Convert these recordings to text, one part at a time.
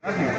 Bag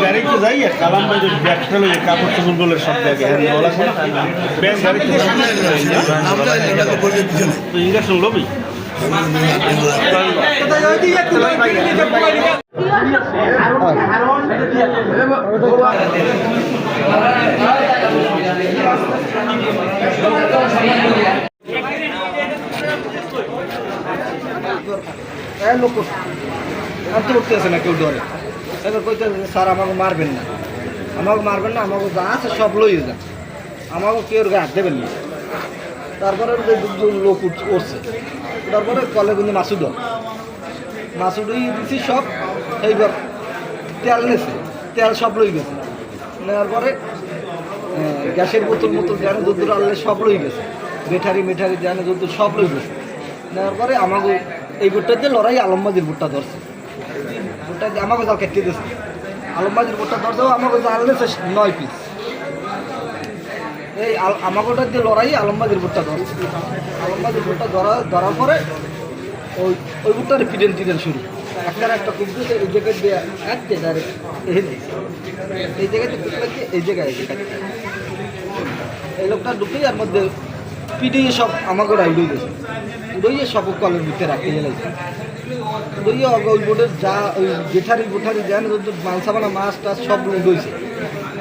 গাড়িতে যাই কালাম ভাই যদি ব্যাগ ফেলে কাপড় চোপড়গুলো সব ব্যাগে হ্যাঁ বলা ব্যাগ গাড়িতে তো ইঞ্জেকশন লবি? লোক আনতে না কেউ ডরে স্যার আমাকে মারবেন না আমাকে মারবেন না আমাকে যা আছে সব লইয়ে যান আমাকে কেউ হাত দেবেন না তারপরে লোক উঠ- তারপরে কলে কিন্তু মাসুদ মাসুদই দিছি সব, এইবার তেল নেছে, তেল সব লই গেছে। নেওয়ার পরে গ্যাসের বোতল মোতল জানে দুধ আনলে সব লই গেছে। মেঠারি মেঠারি জানে দুধ সব লই গেছে। নেওয়ার পরে আমাকে এই ভুট্টাতে লড়াই আলমবাজির ভুট্টা ধরছে। দিয়ে আমাকে জাল কেটে দিচ্ছে আলমবাজির ভুট্টা ধরছেও আমাকে জাল নয় পিস এই ওটা দিয়ে লড়াই আলমবাজির ভুট্টা ধরছে আলমবাজির ভুট্টা ধরা, ধরার পরে ওই ওই ভুট্টার ফিডেন টিডেন শুরু। একটা একটা কুক দিয়েছে এই জায়গায় দিয়ে এককে ডাইরেক্ট এই দিয়েছে। এই জায়গায় কুক লাগছে এই জায়গায় এই লোকটা ঢুকেই আর মধ্যে পিটিয়ে সব আমাকে রাইড হয়ে গেছে উড়ইয়ে সব কলের ভিতরে রাখতে গেলাইছে উড়ইয়ে ওই বোর্ডের যা, ওই জেঠারি বুঠারি যান মাংসা বানা মাছ টাছ সব উড়ইছে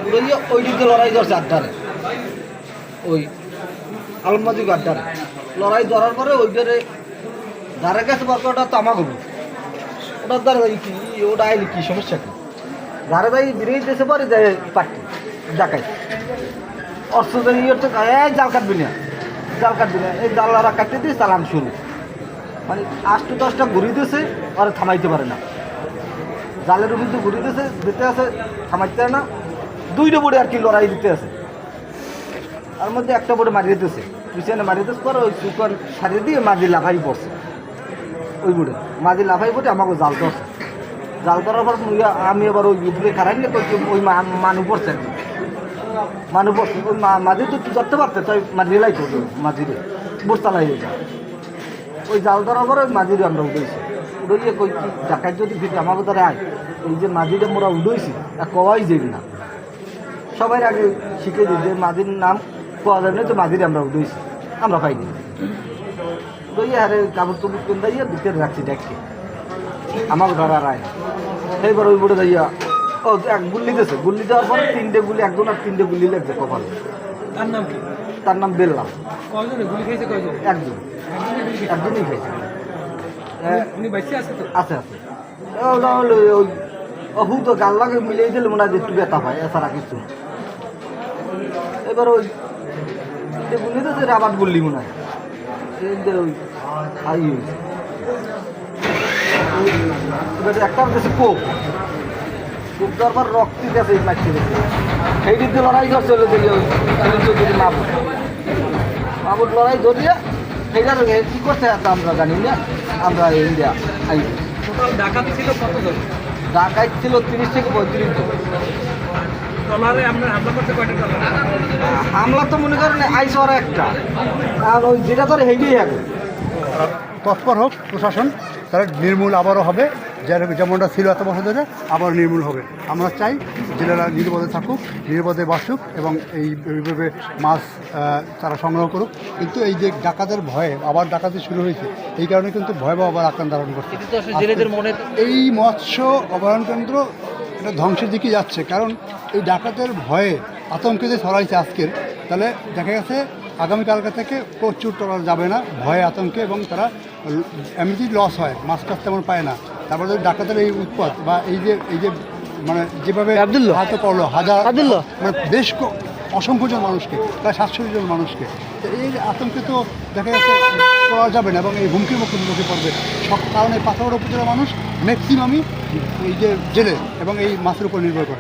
উড়ইয়ে ওই দিকে লড়াই করছে আড্ডারে ওই আলমাজি আড্ডারে লড়াই ধরার পরে ওইটারে ধারে গেছে বরকে ওটা আমাকে বলছে। ওটার দ্বারা কি, ওটা আইলে কি সমস্যা কি? ধারে যাই বেরিয়ে দিয়েছে পরে যায় পাটি ডাকাই অর্থ হচ্ছে এই জাল কাটবি না। জাল কাটবি না, এই জাল জালারা কাটতে দিয়ে চালান শুরু। মানে আষ্ট দশটা ঘুরি দিয়েছে আর থামাইতে পারে না। জালের উপর ঘুরি দিয়েছে দিতে আছে, থামাইতে পারে না। দুইটা বোর্ডে আর কি লড়াই দিতে আছে। তার মধ্যে একটা বোর্ডে মারিয়ে দিতেছে। পিছনে মারিয়ে দিতে পরে ওই সুপার সারিয়ে দিয়ে মাঝি লাফাই পড়ছে। ওই বোর্ডে মাঝি লাফাই পড়ে আমাকে জাল ধরছে। জাল ধরার পর আমি এবার ওই উপরে খারাই নিয়ে ওই মানু পড়ছে মানুষ বসে ওই মাঝি তো তুই ধরতে পারতে, তাই মাঝি লাই করবে মাঝিরে বস্তা যায় ওই জাল ধরার পরে ওই মাঝিরে আমরা উঠেছি। উঠে কই কি যদি ফিরে আমাকে ধরে আয়, এই যে মাঝিটা মোরা উঠেছি আর কওয়াই যাবি না। সবাই আগে শিখে দিই যে মাঝির নাম পাওয়া যাবে না তো মাঝিরে আমরা উঠেছি আমরা পাইনি দইয়ে হারে কাপড় টুপুর কিনে দাইয়া ভিতরে রাখছি দেখছি আমাকে ধরার আয় সেইবার ওই বোর্ডে দাইয়া ও এক গুল্লি দিয়েছে গুল্লি দেওয়ার পরে তিনটে গুলি একজন আর তিনটে গুলি লাগছে কপালে। তার নাম কি? তার নাম বেল্লাম কয়জনে? গুলি খেয়েছে কয়জন? একজন। একজনই খাইছে। উনি বাইসে আছে তো? আছে আছে। এ, হলো ওই অহু তো গাল লাগে মিলিয়ে দিলে মনে হয় একটু ব্যথা পায় এছাড়া কিছু এবার ওই গুলি তো রাবার গুল্লি মনে হয়। এবার একটা হচ্ছে কোপ। কোপ দেওয়ার পর রক্তি গেছে এই মারতে গেছে সেই দিক দিয়ে লড়াই করছে হলো চৌধুরী মাহবুব মাহবুব লড়াই ধরিয়ে সেইটার কী করছে আমরা জানি না। আমরা ইন্ডিয়া আই ডাকাত ছিল কতজন? ঢাকায় ছিল তিরিশ থেকে পঁয়ত্রিশ জন। ট্রলারে আমরা হামলা করতে কয়টা ট্রলার হামলা তো মনে করেন আইসে ওরা একটা। আর ওই যেটা ধরে হেঁটেই আগে। তৎপর হোক প্রশাসন তারা নির্মূল আবারও হবে। যেমনটা ছিল এত বছর ধরে আবার নির্মূল হবে। আমরা চাই জেলেরা নিরাপদে থাকুক নিরাপদে বাসুক এবং এই এইভাবে মাছ তারা সংগ্রহ করুক। কিন্তু এই যে ডাকাতের ভয়ে আবার ডাকাতি শুরু হয়েছে এই কারণে কিন্তু ভয়াবহ আবার আক্রান্ত ধারণ করছে। জেলেদের এই মৎস্য অভয়ারণ্য কেন্দ্র এটা ধ্বংসের দিকে যাচ্ছে। কারণ এই ডাকাতের ভয়ে আতঙ্কে যে ছড়াইছে আজকের তাহলে দেখা গেছে আগামীকালকা থেকে প্রচুর ট্রলার যাবে না ভয়ে আতঙ্কে এবং তারা এমনিতেই লস হয় মাছ টাছ তেমন পায় না তারপরে যদি ডাকাতের এই উৎপাত বা এই যে এই যে মানে যেভাবে। হাতে পড়ল হাজার। মানে বেশ ক- অসংখ্য জন মানুষকে প্রায় সাতশো জন মানুষকে তো এই আতঙ্কে তো দেখা যাচ্ছে করা যাবে না এবং এই হুমকির মুখে মুখে পড়বে সব কারণে পাথর উপজেলার মানুষ ম্যাক্সিমামই এই যে জেলে এবং এই মাছের উপর নির্ভর করে